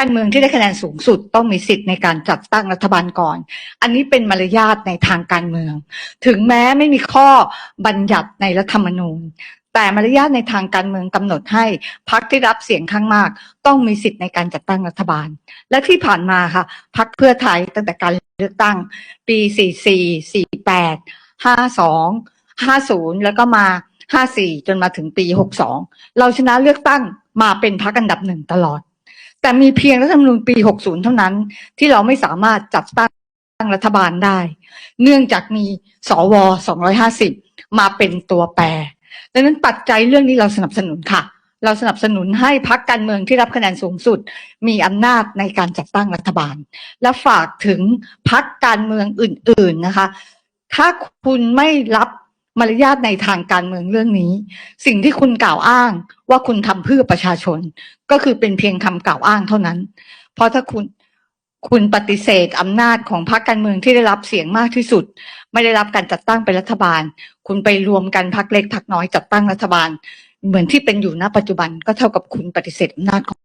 การเมืองที่ได้คะแนนสูงสุดต้องมีสิทธิ์ในการจัดตั้งรัฐบาลก่อน อันนี้เป็นมารยาทในทางการเมือง ถึงแม้ไม่มีข้อบัญญัติในรัฐธรรมนูญ แต่มารยาทในทางการเมืองกำหนดให้พรรคที่รับเสียงข้างมาก ต้องมีสิทธิ์ในการจัดตั้งรัฐบาล และที่ผ่านมาค่ะพรรคเพื่อไทยตั้งแต่การเลือกตั้ง ปี 44 48 52 50 แล้วก็มา 54 จนมาถึงปี 62 เราชนะเลือกตั้งมาเป็นพรรคอันดับหนึ่งตลอด แต่มีเพียงรัฐธรรมนูญปี 60 เท่านั้น ที่เราไม่สามารถจัดตั้งรัฐบาลได้ เนื่องจากมีสว 250 มาเป็นตัวแปรดังนั้นปัจจัยเรื่องนี้เราสนับสนุนค่ะ เราสนับสนุนให้พักการเมืองที่รับคะแนนสูงสุด มีอำนาจในการจัดตั้งรัฐบาล และฝากถึงพักการเมืองอื่น ๆนะคะ ถ้าคุณไม่รับ มารยาทในทางการเมืองเรื่องนี้ สิ่งที่คุณกล่าวอ้างว่าคุณทำเพื่อประชาชน ก็คือเป็นเพียงคำกล่าวอ้างเท่านั้น เพราะถ้าคุณคุณปฏิเสธอำนาจของพรรคการเมืองที่ได้รับเสียงมากที่สุด ไม่ได้รับการจัดตั้งเป็นรัฐบาล คุณไปรวมกันพรรคเล็กพรรคน้อยจัดตั้งรัฐบาล เหมือนที่เป็นอยู่ณปัจจุบันก็เท่ากับคุณปฏิเสธอำนาจของ